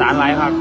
สารหลายครับ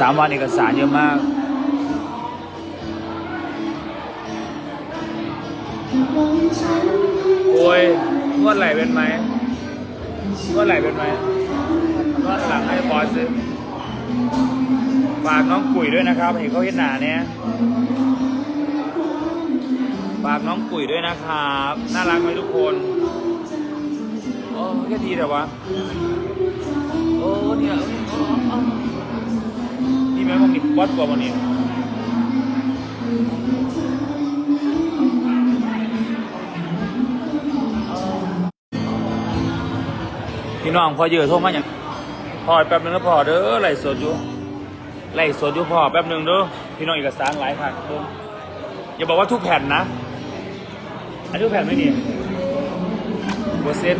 สามวันเอกสารเยอะมากโอ้ยนวดไหลเป็นไหมนวดไหลเป็นไหมนวดหลังให้บอสซื้อฝากน้องกุ๋ยด้วยนะครับเห็นเขาเห็นหนาเนี่ยฝากน้องกุ๋ยด้วยนะครับ น่ารักไหมทุกคนโอ้แค่ดีแต่วะโอ้เนี่ย นี่แม่งมีวัดกว่าวันนี้พี่น้องพอเยอะโทรมาอย่างพอแป๊บนึงแล้วพอเด้อไหลสดอยู่ไหลสดอยู่พอแป๊บนึงเด้อพี่น้องเอกสารหลายค่ะเด้ออย่าบอกว่าทุกแผ่นนะอันทุกแผ่นไม่นี่บัวเซ็ต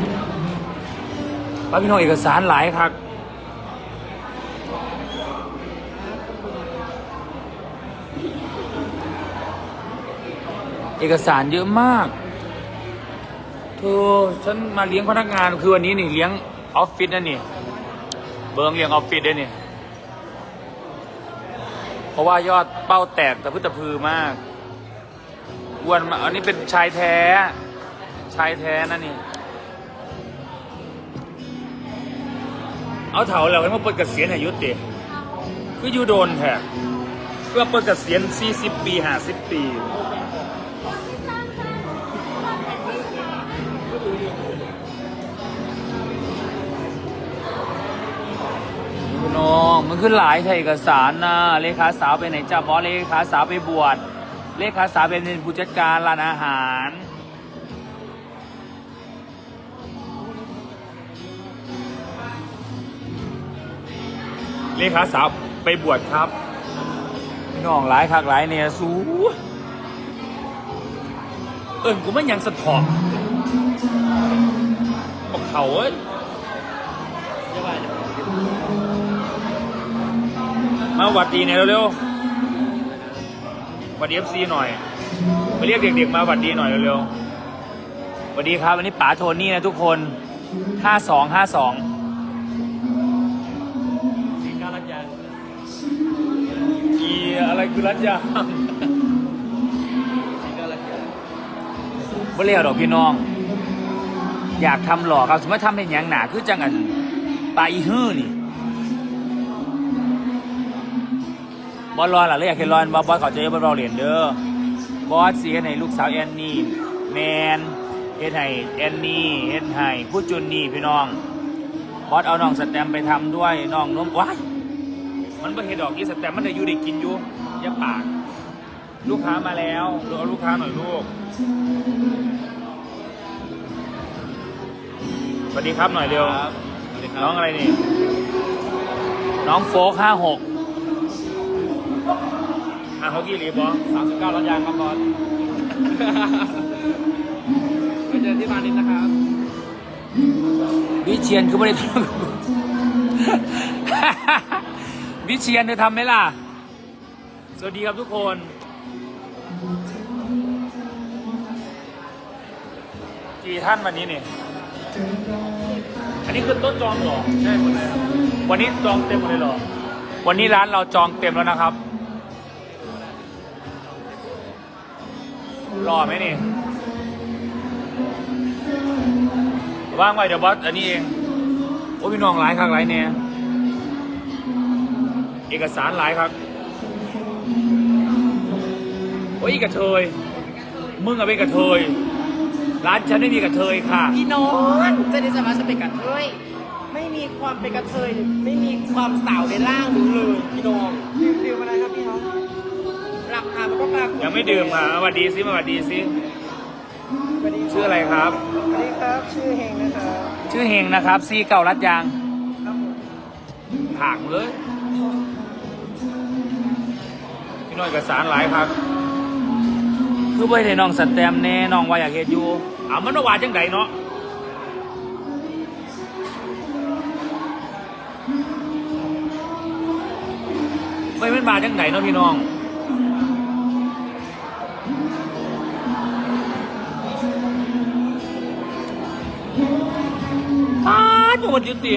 ป้าพี่น้องเอกสารหลายครับ เอกสารเยอะมาก เธอฉันมาเลี้ยงพนักงานคือวันนี้นี่เลี้ยงออฟฟิศนะนี่ เบิงเลี้ยงออฟฟิศด้วยนี่ เพราะว่ายอดเป้าแตกแต่พึ่ตะพือมากอ้วนมาอันนี้เป็นชายแท้ ชายแท้นะนี่ เอาเถาแล้วให้มาเปิดเกษียณอายุติคืออยู่โดนแท้เพื่อเปิดเกษียณ40 ปี50ปี มันขึ้นหลายใช่เอกสารนะเลขาสาวไปไหนจ้าบอสเลขาสาวไปบวชเลขาสาวเป็นผู้จัดการร้านอาหารเลขาสาวไปบวชครับพี่น้องหลายคักหลายเนี่ยสูเอิญกูไมันยังสะทอนบอกเขาเอ้ย มาหวัดดีหน่อยเร็วๆหวัดดีเอฟซีหน่อย ไปเรียกเด็กๆมาหวัดดีหน่อยเร็วๆหวัดดีครับวันนี้ป๋าโทนี่นะทุกคนห้าสองห้าสองอีอะไรคือรัตยาบ่เรียกดอกพี่น้อง อยากทำหล่อครับสมมติทำเป็นอย่างหนาคือจังอันปลาอีฮื้อนี่ อลรอนหล่ะเลยอยากเห็นรอนบอสบอสเขาใจบอลเราเหรียญเด้อบอสเสียในลูกสาวแอนนี่แมนเฮ็ดให้แอนนี่เฮ็ดให้ผู้จุนนี่พี่น้องบอสเอาน้องสแตมไปทำด้วยน้องนมว้ายมันไม่เห็ดดอกยี่สแตมมันได้อยู่ได้กินอยู่อย่าปาก ลูกค้ามาแล้วดูเอาลูกค้าหน่อยลูกสวัสดีครับหน่อยเร็วน้องอะไรนี่ น้องโฟกห้าหก ห้าหกกี่ลีบอสามสิบเก้ารถยางครับบอสไปเจอที่มานิดนะครับวิเชียนคือไม่ได้ทำ วิเชียนเธอทำไหมล่ะ สวัสดีครับทุกคนกี่ท่านวันนี้เนี่ยอันนี้คือต้นจองเหรอ ใช่หมดเลยครับวันนี้จองเต็มหมดเลยเหรอ วันนี้ร้านเราจองเต็มแล้วนะครับ รอไหมนี่ว่างไว้เดี๋ยวบอสอันนี้เอง โอ้พี่น้องหลายครั้งหลายเนี่ยเอกสารหลายครับ โอ้ยกระเทย มึงอะเป็นกระเทย ร้านฉันไม่มีกระเทยค่ะ พี่นอนจะได้สามารถจะเป็นกันเฮ้ยไม่มีความเป็นกระเทยเนี่ยไม่มีความสาวในร่างหนูเลยพี่น้องดื่มดื่มอะครับพี่น้อง ราคามันก็ปรากฏยังไม่ดื่มอะสวัสดีซิมาสวัสดีซิสวัสดีชื่ออะไรครับ สวัสดีครับ ชื่อเฮงนะครับชื่อเฮงนะครับซีเก่ารัดยางครับผมผางเลยพี่น้อยเอกสารหลายครับ คือไปให้น้องสแตมป์แน่น้องว่าอยากเฮ็ดอยู่เอามันว่าจังไดเนาะไปเป็นบาจังไดเนาะพี่น้อง อ้าวจังหวัดจุติ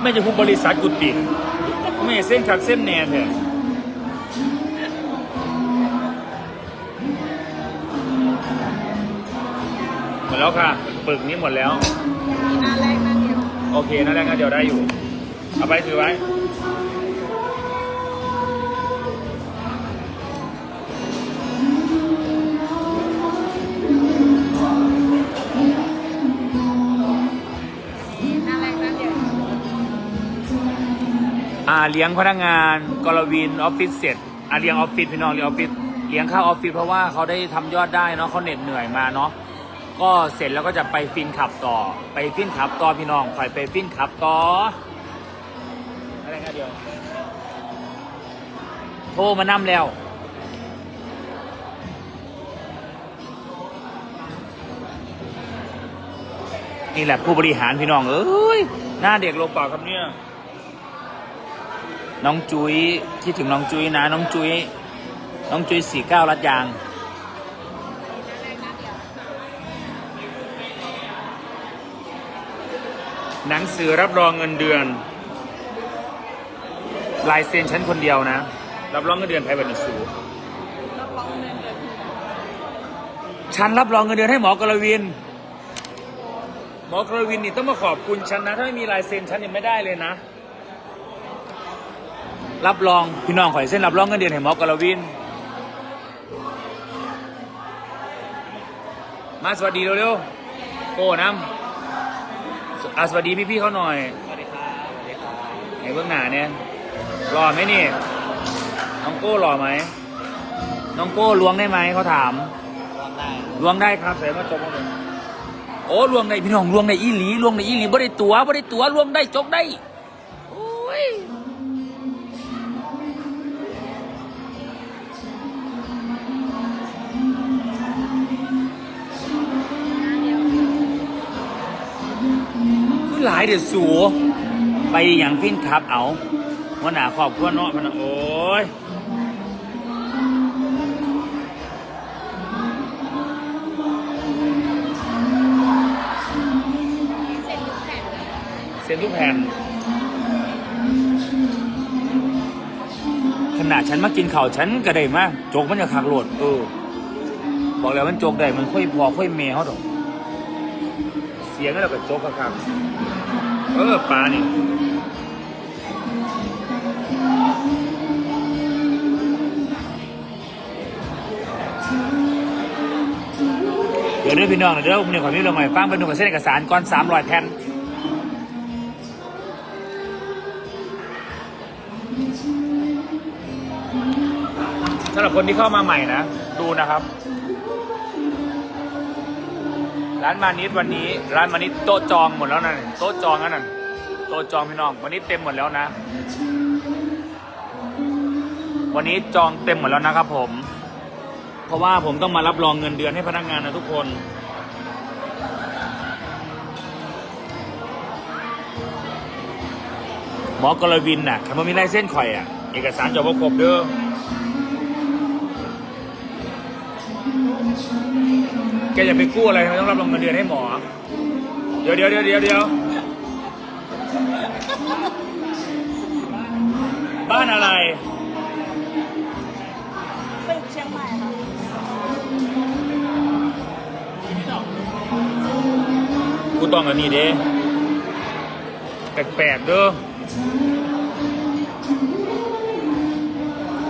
ไม่จะพูดบริษัทกุฏิไม่เส้นขัดเส้นแนนแท้หมดแล้วค่ะปึกนี้หมดแล้วหน้าแรกหน้าเดียว โอเคนั่นแหละงั้นเดี๋ยวได้อยู่ เอาไปถือไว้ อ่าเลี้ยงพนักงานกรวินออฟฟิศเสร็จอ่าเลี้ยงออฟฟิศพี่น้องเลี้ยงออฟฟิศเลี้ยงข้าวออฟฟิศเพราะว่าเขาได้ทำยอดได้เนาะเขาเหน็ดเหนื่อยมาเนาะก็เสร็จแล้วก็จะไปฟินขับต่อ ไปฟินขับต่อพี่น้องคอยไปฟินขับต่ออะไรกันเดียวโทรมานั่มแล้วนี่แหละผู้บริหารพี่น้องเอ้ยหน้าเด็กลงเปล่าครับเนี่ย น้องจุ้ยคิดถึงน้องจุ้ยนะ น้องจุ้ยน้องจุ้ยสี่เก้ารัดยาง หนังสือรับรองเงินเดือน ลายเซ็นฉันคนเดียวนะ รับรองเงินเดือนใครบัญชีสูรับรองเงินเดือนฉันรับรองเงินเดือนให้หมอกรวิน หมอกรวินนี่ต้องมาขอบคุณฉันนะ ถ้าไม่มีลายเซ็นฉันยังไม่ได้เลยนะ รับรองพี่น้องขอยเส้นรับรองเงินเดือนให้หมอกรวิน มาสวัสดีเร็วๆโก้น้ำสอะสวัสดีพี่ๆเขาหน่อยสวัสดีครับสวัสดีครับไอ้เบื้องหน้าเนี่ยหล่อไหมนี่น้องโก้หล่อไหมน้องโก้ล้วงได้ไหมเขาถามวางได้ล้วงได้ครับใส่มาจกมาเลยโอ้ล้วงได้พี่น้องล้วงได้อีหลีล้วงได้อีหลีบ่ได้ตัวบ่ได้ตัวล้วงได้จกได้โอ้ย หลายเดือดสูไปอย่างพินครับเอาวันหนาขอบคุณเนาะพะนะโอ้ยเซ็นทุกแผ่นขนาดฉันมากินข้าวฉันก็ได้มาโจกมันจะคักโหลดเออบอกแล้วมันโจกได้มันค่อยพอค่อยเมเขาดอก สียงก็แล้วก็โจกคักๆเออปลานี่เดี๋ยวเด้อพี่น้องเดี๋ยวผมเนี่ยขอมีเรื่องใหม่ฟังเป็นหนุ่มเส้นเอกสารก่อนสามร้อยแผ่นสำหรับคนที่เข้ามาใหม่นะ ดูนะครับ ร้านมานิดวันนี้ ร้านมานิดโต๊ะจองหมดแล้วนะโต๊ะจองนั่นน่ะโต๊ะจองพี่น้อง วันนี้เต็มหมดแล้วนะ วันนี้จองเต็มหมดแล้วนะครับผม เพราะว่าผมต้องมารับรองเงินเดือนให้พนักงานนะทุกคนหมอกรวินน่ะถ้ามันมีลายเส้นข่อยอะ เอกสารจบครบเด้อ แกอย่าไปกู้อะไรทำไมต้องรับรองเงินเดือนให้หมอ เดี๋ยวเดี๋ยวเดี๋ยวเดี๋ยวเดี๋ยวบ้านอะไรตึกเชียงใหม่ครับกูต้องอันนี้เด้แปลกๆเด้อ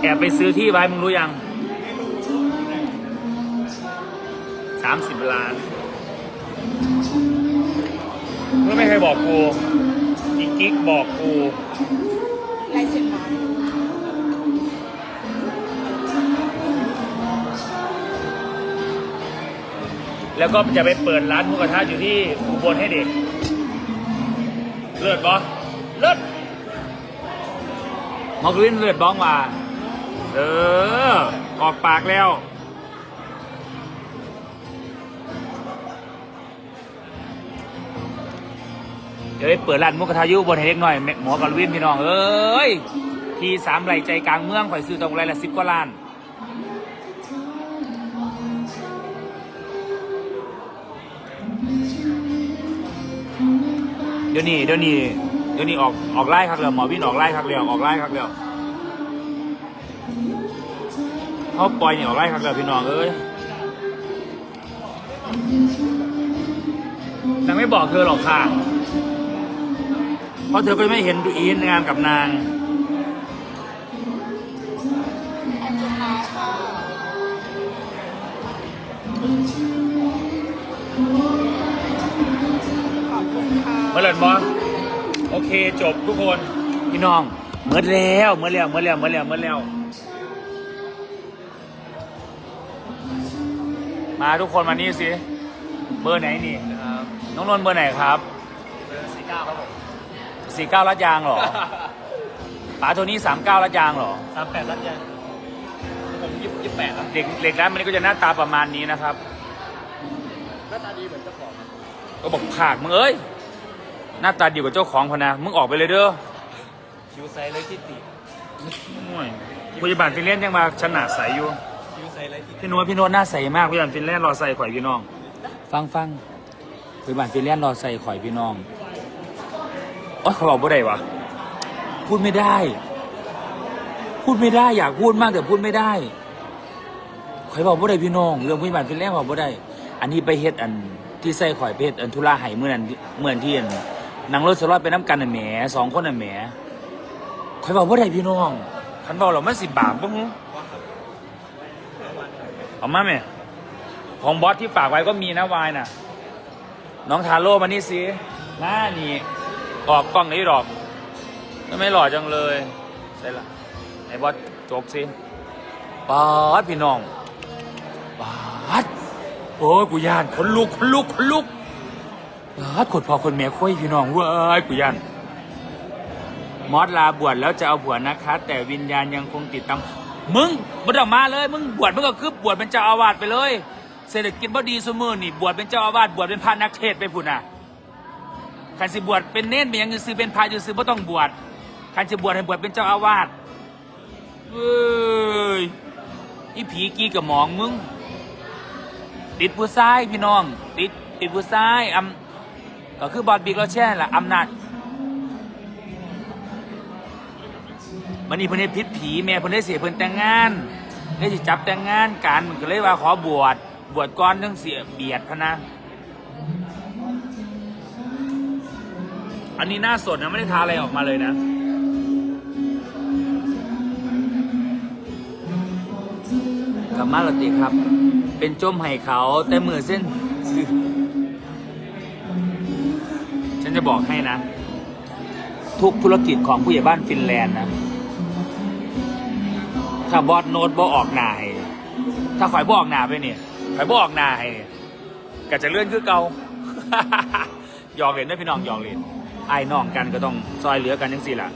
แอบไปซื้อที่ไว้มึงรู้ยัง สามสิบล้านเมื่อไม่เคยบอกกูอีกกิ๊กบอกกูลายเซ็นมาแล้วก็จะไปเปิดร้านหมูกระทะอยู่ที่อุบลให้เด็ก เลิศบอเลิศมอกวินเลิศบ้องว่า เออ ออกปากแล้ว ดี๋ยวไปเปิดร้านหมุกกระทะอยุบนให้เล็กหน่อยแม่หมอกรวินพี่น้องเอ้ยทีสามไหลใจกลางเมืองข่อยซื้อตรงไรละสิบกว่าล้านเดี๋ยวนี้เดี๋ยวนี้เดี๋ยวนี้ออกออกไล่ครับเร็วหมอวินออกไล่ครับเร็วออกไล่ครับเร็วเขาปล่อยนี่ออกไล่ครับเร็วพี่น้องเอ้ยนางไม่บอกเธอหรอกค่ะ เพราะเธอก็ไม่เห็นดูอีนงานกับนาง อันสุดท้ายค่ะขอบคุณค่ะเมื่อไหร่บอโอเคจบทุกคนพี่น้องเมื่อแล้วเมื่อแล้วเมื่อแล้วเมื่อแล้วเมื่อแล้ว มาทุกคนมานี่สิ เบอร์ไหนนี่ครับ น้องนนท์เบอร์ไหนครับ เบอร์สี่เก้าครับผม สี่เก้าลัดยางเหรอป๋าตัวนี้สามเก้าลัดยางเหรอ สามแปดรัดยังผมยี่สิบแปดครับเด็กเหล็กร้านมันก็จะหน้าตาประมาณนี้นะครับ หน้าตาดีเหมือนเจ้าของครับก็บอกผากมึงเอ้ย หน้าตาดีกว่าเจ้าของพอนะ มึงออกไปเลยเด้อคิวไซส์ไรที่ติโอ้ยพยาบาลฟินแลนด์ยังมาชนะใสอยู่ คิวไซส์ไรที่พี่นวลพี่นวลหน้าใสมากพยาบาลฟินแลนด์รอใส่ข่อยพี่น้อง ฟังฟังพยาบาลฟินแลนด์รอใส่ข่อยพี่น้อง โอ้ยเขาบอกบ่ได้วะพูดไม่ได้ พูดไม่ได้อยากพูดมากแต่พูดไม่ได้ข่อยบอกบ่ได้พี่น้องเรื่องพยาบาลฟินแลนด์บอกบ่ได้ อันนี้ไปเฮ็ดอันที่ใส่ข่อยเฮ็ดอันธุระไห้เมื่อนั้นเมื่อที่อันนางรถสลอดไปน้ำกันน่ะแหมสองคนน่ะแหมข่อยบอกบ่ได้พี่น้องคันบอกเรามันสิบบาปบ่ฮู้เอามาไหมของบอสที่ฝากไว้ก็มีนะวายน่ะ น้องทาโร่มานี่สิหน้านี่ ออกกล้องนี้หรอกไม่หล่อจังเลยใช่ละไอ้บอสจบสิปาดพี่น้องปาดโอ้ยกูย่านขนลุกขนลุกขนลุกปาดขดพอคนแม่คุยพี่น้องเว้ยกูย่านมอสลาบวชแล้วจะเอาผัวนะคะ แต่วิญญาณยังคงติดตามมึงมึงออกมาเลย มึงบวชมึงก็คือบวชเป็นเจ้าอาวาสไปเลย เศรษฐกิจบ่ดีสมือนี่บวชเป็นเจ้าอาวาสบวชเป็นพระนักเทศไปพุ่นน่ะ ขันสิบวชเป็นเน้นเป็นหยังจะซื้อเป็นพระจะซื้อบ่ต้องบวชขันสิบวชให้บวชเป็นเจ้าอาวาสเอ้ยอีผีกีกับหมองมึง ติดผู้ชายพี่น้อง ติดติดผู้ชายอำก็คือบอดบิ๊กเราแช่ละอำนาจมันนี่เพิ่นเฮ็ดพิษผีแม่เพิ่นได้เสียเพิ่นแต่งงานได้สิจับแต่งงานกันมันก็เลยว่าขอบวชบวชก่อนจังเสียเบียดพะนะ อันนี้หน้าสดนะไม่ได้ทาอะไรออกมาเลยนะกลับมาลติครับ เป็นจมให้เขาแต่มือเส้น ฉันจะบอกให้นะ ทุกธุรกิจของผู้ใหญ่บ้านฟินแลนด์นะ ถ้าบอสโน้ตบอออกหนาให้ถ้าข่อยบอออกหนาไปเนี่ยข่อยบอออกหนาให้เนี่ยก็จะเลื่อนคือเก่าหยอกเล่นด้วยพี่น้องหยอกเล่น ไอ้น้องกันก็ต้องซอยเหลือกันยังสี่ละ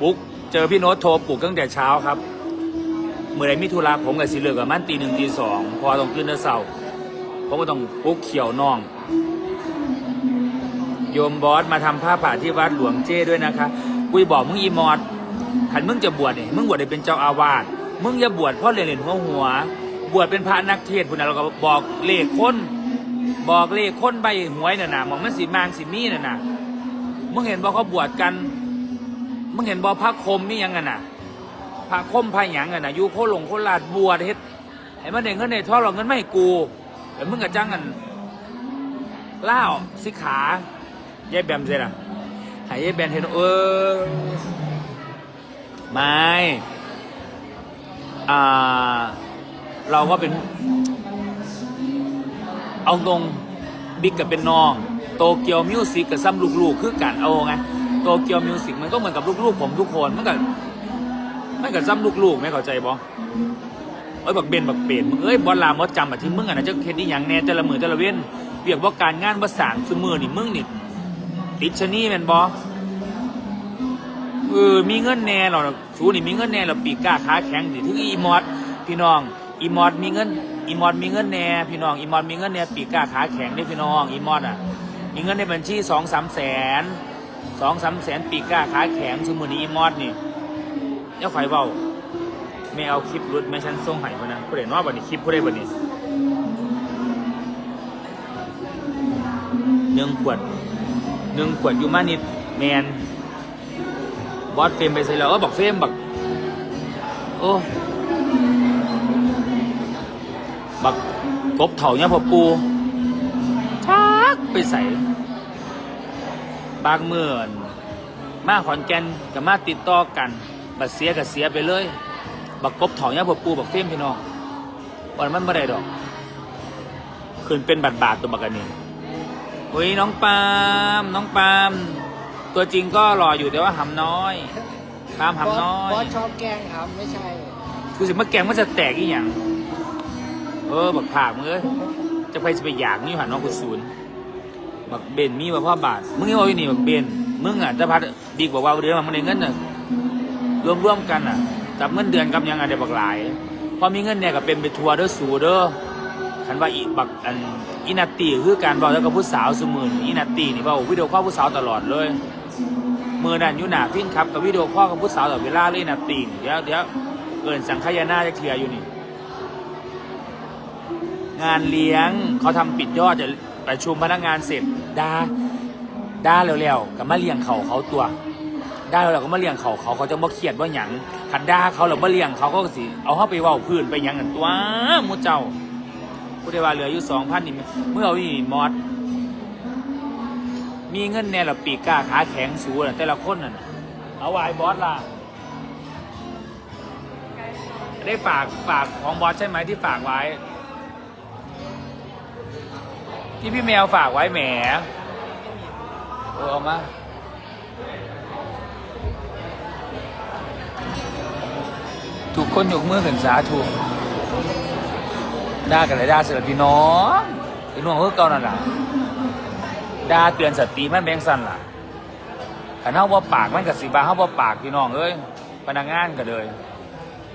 ปุ๊กเจอพี่โน้ตโทรปลุกตั้งแต่เช้าครับเมื่อไรมิถุลาผมกับสีเหลือกับมันตีหนึ่งตีสองพอต้องขึ้นเนื้อเสาผมก็ต้องปลุกเขียวน้อง โยมบอสมาทำผ้าป่าที่วัดหลวงเจ้ด้วยนะคะกุยบอกมึงอีมอดขันมึงจะบวชเนี่ยมึงบวชได้เป็นเจ้าอาวาสมึงอย่าบวชเพ่อเรียนเรียนหัวหัว บวชเป็นพระนักเทศพุ่นนะเราก็บอกเลขคนบอกเลขคนใบหวยน่ะนะมองมันสีมางสีมีน่ะนะ มึงเห็นบอกเขาบวชกัน มึงเห็นบอกพระคมนี่ยังไงน่ะพระคมพระหยังไงน่ะอยู่โคหลงโคลาดบวชเฮ็ดไอ้มันเด้เงินในท่อเราเงินไม่กูแต่มึงกับจ้างกันล่าสิขายายแบมเสร็จอะหายยายแบมเห็นเออไม่อ่าเราก็เป็น เอาตรงบิ๊กกับเป็นน้อง โตเกียวมิวสิกกับซ้ำลูกๆคือกันเอาไงโตเกียวมิวสิกมันก็เหมือนกับลูกๆ ผมทุกคนมันกับมันกับซ้ำลูกๆไม่เข้าใจบ่เอ้ยบักเบนบักเปรตมึงเอ้ยบอลลามอจำอะที่มึงอะนะเจ้าเฮ็ดนี่อย่างแน่แต่ละมือแต่ละเว้นเรียกว่าการงานว่าสางสมือนี่มึงนี่ติดชนี่แมนบ่เออมีเงินแน่หรอสูนี่มีเงินแน่หรอปีก้าขาแข็งดิถึงอีมอดพี่น้องอีมอดมีเงินอีมอดมีเงินแน่พี่น้องอีมอดมีเงินแน่ปีก้าขาแข็งได้พี่น้องอีมอดอะ มีเงินในบัญชีสองสามแสนสองสามแสนปีกกล้าขาแข็งสมือนี้อีมอดนี่เจ้าไข่เบาไม่เอาคลิปรุดแม่ฉันส่งให้พะนะผู้ใดนอกบัดนี้คลิปผู้ใดบัดนี้หนึ่งขวดหนึ่งขวดยูมานิดแมนบอสเฟมไปใส่แล้วก็บอกเฟมบักโอ้บักกบเถาเนี่ยพอปู กไปใส่บางเมื่อนมาขอนแก่นกับมาติดต่อกัน บัดเสียกับเสียไปเลย บักกบถองยาบปูบักเฟ้มพี่น้องวันมันไม่ได้ดอก คืนเป็นบาดบาดๆตัวบักอันนี้เฮ้ยน้องปาล์มน้องปาล์มตัวจริงก็หล่ออยู่แต่ว่าหำน้อยปาล์มหำน้อยบอสชอบแกล้งครับไม่ใช่กูสิมาแกงมันจะแตกอีหยังเออบักผากมึงเอ้ยจะไปจะไปอยากนี่หันน้องกูศูนย์ บักเบนมีบักพ่อบาทมึงยังเอาอยู่นี่บักเบนมึงอะจะพัดดีกว่าว่าเดือนมันได้เงินน่ะรวมร่วมๆกันอะจับเงินเดือนกับยังไงเดียบักหลายพอมีเงินเนี่ยก็เป็นไปทัวร์เด้อสูเด้อคันว่าอีบักอันอินาตีคือการบอกแล้วกับผู้สาวสมือนอินาตีนี่เว่าวิดีโอคอผู้สาวตลอดเลยมือนั่นอยู่หนาฟินครับกับวิดีโอคอกับผู้สาวตลอดเวลาเลยอินาตีนี่เดี๋ยวเดี๋ยวเกินสังขยาหน้าจะเคลียร์อยู่นี่ งานเลี้ยงเขาทำปิดยอดจะ ประชุมพนักงานเสร็จดาดาเร็วๆกับมาเลี้ยงเขาเขาตัวดาเร็วๆก็มาเลี้ยงเขาเขาเขาจะบ่เครียดว่าหยังขันดาเขาหรือบ่เลี้ยงเขาก็สิเอาเขาไปว้าพื้นไปหยังกันตัวมูเจ้าผู้ใดว่าเหลืออยู่สองพันนี่เมื่อเอาอีมอดมีเงินแน่ละปีกก้าขาแข็งสูน่ะแต่ละคนน่ะนะเอาไว้บอสล่ะได้ฝากฝากของบอสใช่ไหมที่ฝากไว้ ที่พี่แมวฝากไว้แหมเออเอามาถูกคนยกมือขึ้นสาถูกด่ากันเลยด่าเสือพี่น้องพี่น้องเพื่อเก่านั่นล่ะด่าเตือนสติมันแบงสันล่ะขันเฮาว่าปากมันกับสีบาเฮาว่าปากพี่น้องเอ้ยพนักงานก็เลย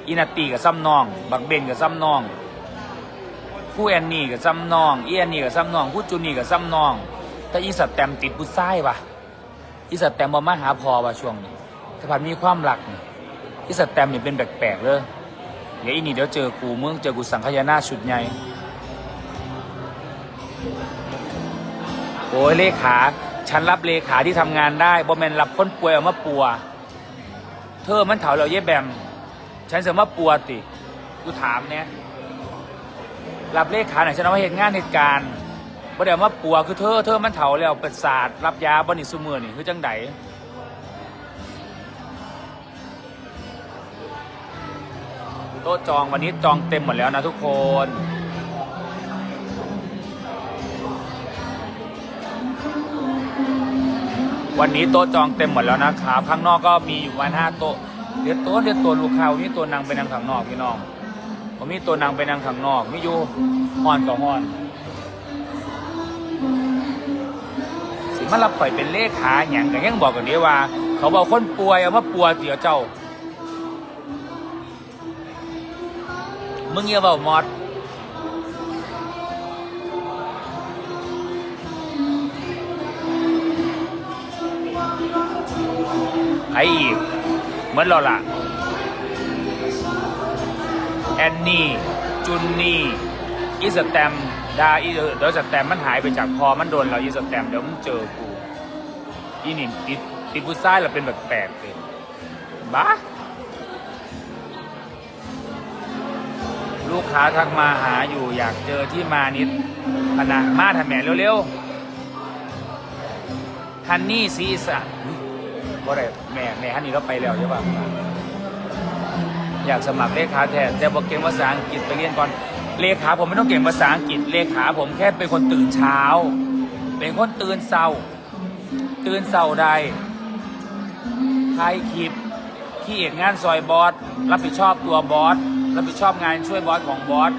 อินาตีกับซ้ำน้อง บักเบนกับซ้ำน้อง ผู้แอนนี่กับซ้ำนองอีแอนนี่กับซ้ำนองผู้จูนี่กับซ้ำนอง แต่อีสัตว์แตมติดผู้ชายวะอีสัตว์แตมบ่มาหาพอวะช่วงนี้ถ้าพันมีความรักนี่อีสัตว์แตมนี่เป็นแปลกๆเลยเดี๋ยวอีนี่เดี๋ยวเจอกูมึงเจอกูสังขยาหน้าชุดใหญ่โอ้ยเลขาฉันรับเลขาที่ทำงานได้บ่แมนรับคนป่วยเอามาปัว เธอมันเถาเราเย็บแบม ฉันเสริมมาปัวติ กูถามเนี่ย รับเลขาไหนฉันเอามาเหตุงานเหตุการณ์บ่เดี๋ยวมาปัวคือเธอเธอมันเถาแล้วประสาทรับยาบนี่ซุมือนี่คือจังไดโต๊ะจองวันนี้จองเต็มหมดแล้วนะทุกคนวันนี้โต๊ะจองเต็มหมดแล้วนะครับข้างนอกก็มีอยู่วันห้าโต๊ะเดี๋ยวโต๊ะเดี๋ยวตัวลูกค้าวันนี้ตัวนางไปนางข้างนอกพี่น้อง ผมมีตัวนางไปนางข้างนอกมีอยู่ห้อนกับห้อน สิมารับข่อยเป็นเลขาอย่างกันยังบอกกันนี้ว่า เขาบอกคนป่วยเอามาปัวยเดี๋ยวเจ้า มึงอย่าเบามอดใครอีกเหมือนเราล่ะ แอนนี่ จุนนี่อีสแตมดาอีเดี๋ยวสแตมมันหายไปจากคอมันโดนเราอีสแตมเดี๋ยวมึงเจอกูอีนี่ติดติดผู้ชายเราเป็นแบบแปลกเลยบ้าลูกค้าทักมาหาอยู่อยากเจอที่มานิดพนะมาทำแหม่เร็วๆฮันนี่ซีสันว่าไรแม่แม่ฮันนี่เราไปแล้วใช่ปะ อยากสมัครเลขาแทนแต่บอกเก่งภาษาอังกฤษไปเรียนก่อนเลขาผมไม่ต้องเก่งภาษาอังกฤษเลขาผมแค่เป็นคนตื่นเช้า เป็นคนตื่นเศร้า ตื่นเศร้าใดถ่ายคลิปขี้เอกงานซอยบอสรับผิดชอบตัวบอสรับผิดชอบงานช่วยบอสของบอส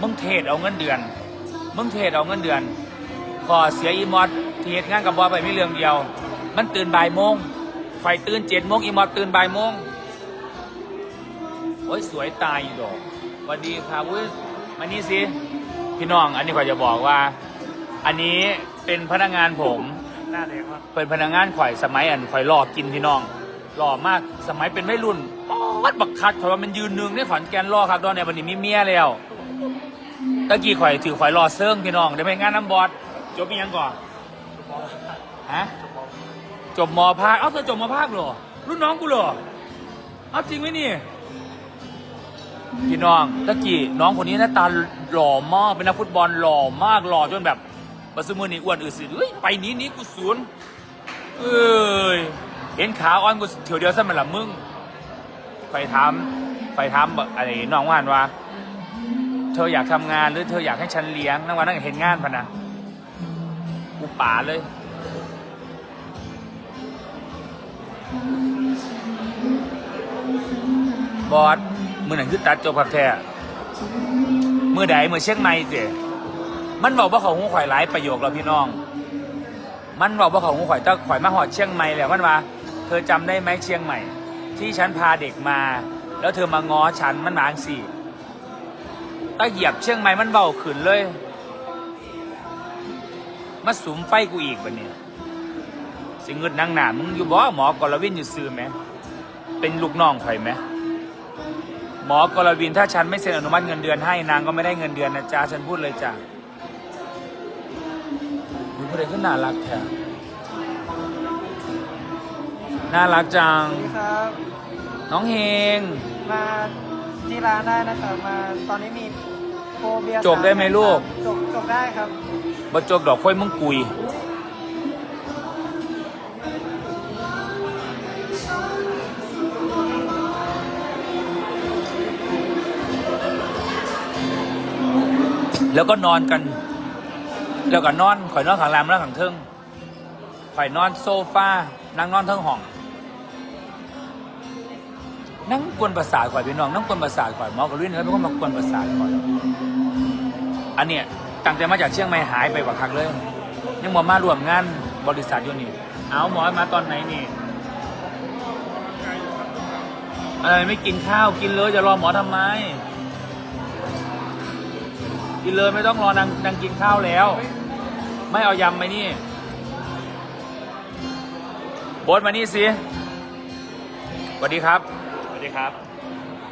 มึงเทรดเอาเงินเดือน มึงเทรดเอาเงินเดือน ขอเสียอีมอดเทรดงานกับบอสไปไม่เรื่องเดียว มันตื่นบ่ายโมงไฟตื่นเจ็ดโมงอีมอดตื่นบ่ายโมง อ้ยสวยตายอยู่ดอกสวัสดีครับอุ้ยมานี่สิพี่น้อง อันนี้ขอยจะบอกว่า อันนี้เป็นพนักงานผม หน้าแดงครับเป็นพนักงานข่อยสมัยอันข่อยหล่อกินพี่น้อง หล่อมากสมัยเป็นวัยรุ่นปัดบักคัดข่อยว่ามันยืนหนึ่งในขอนแก่นหล่อครับตอนนี้วันนี้มีเมียแล้วตะกี้ข่อยถือข่อยหล่อเซิงพี่น้องได้ไปงานน้ำบอสจบมียังก่อนฮะจบมภาคเอ้าเธอจบมภาคเหรอรุ่นน้องกูเหรอเอาจริงไหมนี่ พี่น้องตะกี้น้องคนนี้หน้าตาหล่อมากเป็นนักฟุตบอลหล่อมากหล่อจนแบบบัสมือนี่อ้วนอืดสิเฮ้ยไปนี้นี้กูศูนย์เอ้ยเห็นขาอ่อนกูเถียวเดียวซะมันละมึงไปถามไปถามแบบอะไรน้องว่านว่า เธออยากทำงานหรือเธออยากให้ฉันเลี้ยงนั่งวันนั่งเห็นงานพะนะกูป่าเลยบอส มือหนังคือตัดจบผักแท้มือใดมือเชียงใหม่เจมันบอกว่าเขาหูข่อยหลายประโยคแล้วพี่น้อง มันบอกว่าเขาหูข่อยตั้งข่อยมาหอดเชียงใหม่แล้วมันว่า เธอจำได้ไหมเชียงใหม่ ที่ฉันพาเด็กมา แล้วเธอมาง้อฉันมันมาอังสี่ถ้าเหยียบเชียงใหม่มันเบาขึ้นเลยมาสุมไฟกูอีกบันเนี่ยสิงเงินนั่งหนามึงอยู่บ่หมอกรวินอยู่ซื้อไหมเป็นลูกน้องข่อยไหม หมอกรวินถ้าฉันไม่เซ็นอนุมัติเงินเดือนให้นางก็ไม่ได้เงินเดือนนะจ๊ะฉันพูดเลยจ้ะคุณผู้ใดก็น่ารักแท้น่ารักจังสวัสดีครับ น้องเฮง มาที่ร้านได้นะครับมาตอนนี้มีโปรเบียร์จบได้ไหมลูก จบจบได้ครับบจบดอกค่อยมึงกุย แล้วก็นอนกัน แล้วก็นอนข่อยนอนข้างล่างแล้วข้างเทิงข่อยนอนโซฟานั่งนอนเทิงห้อง นั่งกวนประสาทข่อยพี่น้องนั่งกวนประสาทข่อยหมอกระลุ่นแล้วเป็นคนมากวนประสาทข่อยอันเนี้ยตั้งแต่มาจากเชียงใหม่หายไปกว่าครั้งเลยยังบ่มารวมงานบริษัทอยู่นี่ เอาหมอมาตอนไหนนี่อะไรไม่กินข้าวกินเลยจะรอหมอทำไม กินเลยไม่ต้องรอนางนางกินข้าวแล้ว ไม่เอายำไปนี่โบทมานี่สิสวัสดีครับ สวัสดีครับ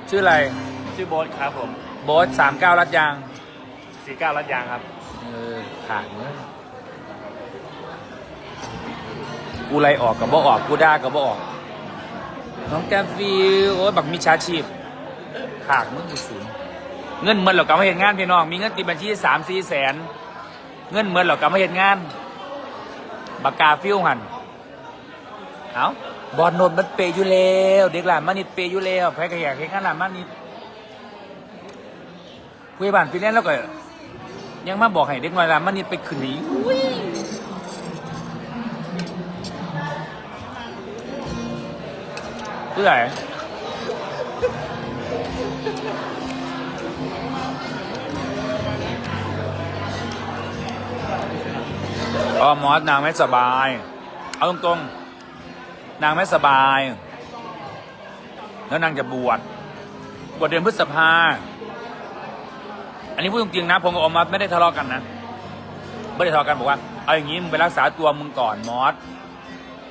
ชื่ออะไรชื่อโบ๊ทครับผมโบทสามเก้ารัดยางสี่เก้ารัดยางครับเออผ่านเลยกูไล่ออกกับบ่ออก กูด่ากับบ่ออก น้องแกมฟิลโอ้ยบักมิจฉาชีพขากมึงกูสูง เงินเมินเหรอกำมาเห็นงานพี่น้อง มีเงินติดบัญชีสามสี่แสน เงินเมินเหรอกำมาเห็นงานบักกาฟิลหันเอาบอลนนมันเปย์อยู่แล้วเด็กหลานมันนิดเปย์อยู่แล้วใครก็อยากเห็นงานหลานมันนิดคุยบ้านพี่เล่นแล้วก็ยังมาบอกให้เด็กน้อยหลานมันนิดไปขึ้นหนีอุ้ยเพื่ออะไร อ๋อมอสนางไม่สบาย เอาตรงๆ นางไม่สบาย แล้วนางจะบวช บวชเดือนพฤษภา อันนี้พูดจริงๆนะ ผมกับออมมัดไม่ได้ทะเลาะกันนะ ไม่ได้ทะเลาะกันบอกว่า เอาอย่างนี้มึงไปรักษาตัวมึงก่อนมอส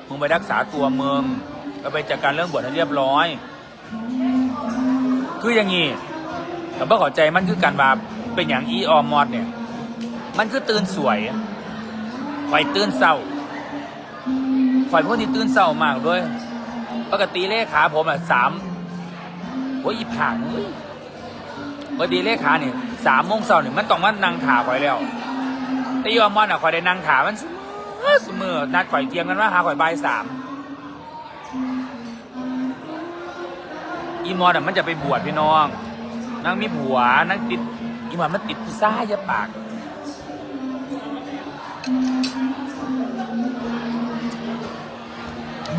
มึงไปรักษาตัวมึงแล้วไปจัดการเรื่องบวชให้เรียบร้อย คืออย่างนี้แต่บ่เข้าใจมันคือการว่าเป็นอย่างอีออมมอสเนี่ย มันคือตื่นสวย ข่อยตื่นเศร้าข่อยพวกนี้ตื่นเศร้ามากด้วยปกติเลขาผมอะสามโอ้ยอีผังเอ้ยปกติเลขาเนี่ยสามโมงเช้าเนี่ยมันต้องมานั่งขาข่อยแล้วแต่อีออมมอสอะข่อยได้นั่งขามันเสมอนัดข่อยเตรียมกันว่าหาข่อยบ่ายสามอีมอดอะมันจะไปบวชพี่น้องนางมีผัวนางติดอีมันมันติดพิซซ่าเยอะปาก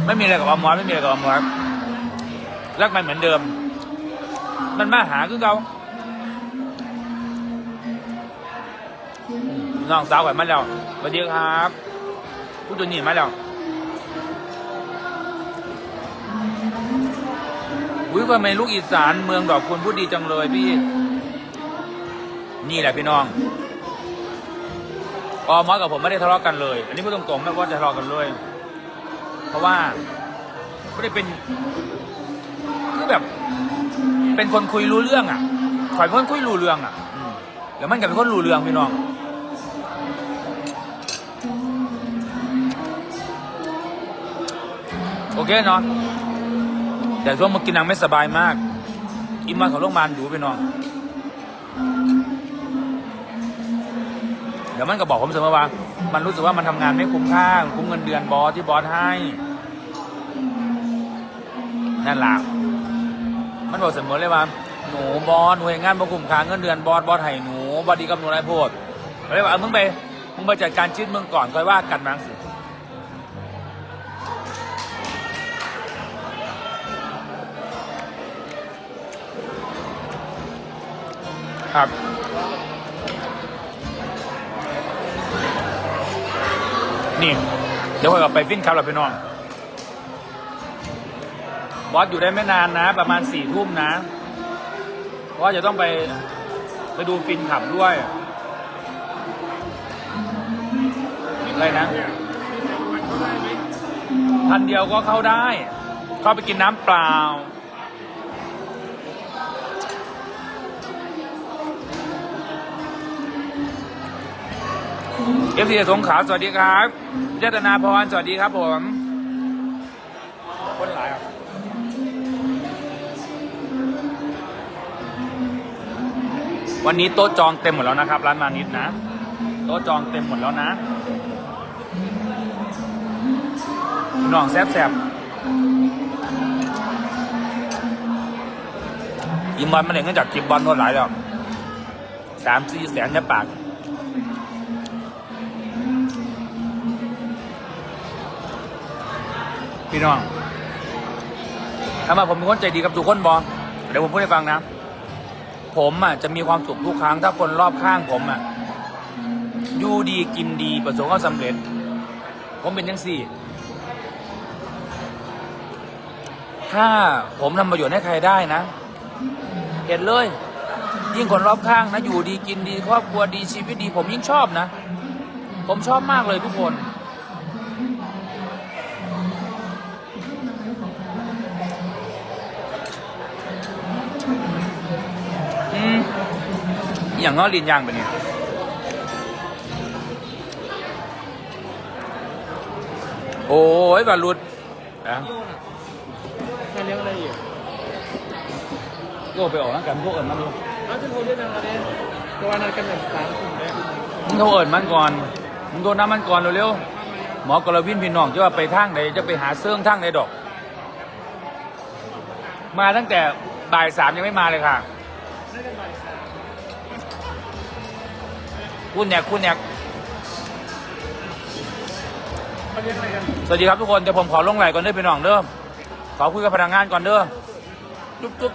ไม่มีอะไรกับอมอสไม่มีอะไรกับอมอสรักมันเหมือนเดิม มันมาหาคือเขาน้องสาวก่อนมาแล้วสวัสดีครับผู้ตัวนี้มาแล้วอุ้ยว่าไมลูกอีสานเมืองดอกคุณพูดดีจังเลยพี่ นี่แหละพี่น้องอมอสกับผมไม่ได้ทะเลาะกันเลย อันนี้พูดตรงๆไม่ว่าจะทะเลาะกันเลย เพราะว่าไม่ได้เป็นคือแบบ เป็นคนคุยรู้เรื่องอะขอยเป็นคนคุยรู้เรื่องอะอืมแล้วมันกับเป็นคนรู้เรื่องพี่น้อง โอเคเนาะแต่ช่วงเมื่อกินนางไม่สบายมาก อิมมาของโรงพยาบาลดูพี่น้อง เดี๋ยวมันก็บอกผมเสมอว่า มันรู้สึกว่ามันทำงานไม่คุ้มค่า คุ้มเงินเดือนบอสที่บอสให้ นั่นแหละมันบอกเสมอเลยว่าหนูบอสหน่วยงานบ่คุ้มค่าเงินเดือนบอสบอสให้หนูบอดีกับหนูไรโพดเลยว่าเอามึงไปมึงไปจัดการชีวิตมึงก่อนค่อยว่ากันมั้งสิครับ นี่เดี๋ยวค่อยกลับไปฟินครับเราไปนอนบอสอยู่ได้ไม่นานนะ ประมาณสี่ทุ่มนะ เพราะว่าจะต้องไปไปดูฟินขับด้วยอะไรนะพันเดียวก็เข้าได้ เข้าไปกินน้ำเปล่า เอฟซีสงขลาสวัสดีครับเจตนาพรสวัสดีครับผมคนหลายอะวันนี้โต๊ะจองเต็มหมดแล้วนะครับ ร้านมานิดนะ โต๊ะจองเต็มหมดแล้วนะพี่องแซบแซบยิมบอลมาเล่นกันจากจิบบอลคนหลายแล้วสามสี่แสนเนี่ยปาก พี่น้องถ้ามาผมเป็นคนใจดีกับทุกคนบอเดี๋ยวผมพูดให้ฟังนะ ผมอะจะมีความสุขทุกครั้งถ้าคนรอบข้างผมอะอยู่ดีกินดีประสบความสำเร็จ ผมเป็นยังสี่ ถ้าผมทำประโยชน์ให้ใครได้นะเห็นเลย ยิ่งคนรอบข้างนะ อยู่ดีกินดีครอบครัวดีชีวิตดี ผมยิ่งชอบนะ ผมชอบมากเลยทุกคน อหย่างง้อลินยางไปเนี่ยโอ้ยบาลุดอะใครเลี้ยงอะไรอยู่ก็ไปออกนั่งกันพวกเอิญมันดูเอาจะโทรเรียกนางอะไรตัวนั้นกันแบบสามกลุ่มเลยมึงโทรเอิญมันก่อนมึงโทรน้ำมันก่อนเร็วๆหมอกรวินพี่น้องจะว่าไปทางไหนจะไปหาเสื้องทางไหนดอก มาตั้งแต่บ่ายสามยังไม่มาเลยค่ะ คุณแนกคุณแนกเขาเลี้ยงอะไรกันสวัสดีครับทุกคนเดี๋ยวผมขอลงไหลก่อนเด้อพี่น้องเด้อขอคุยกับพนักงานก่อนเด้อจุ๊บจุ๊บ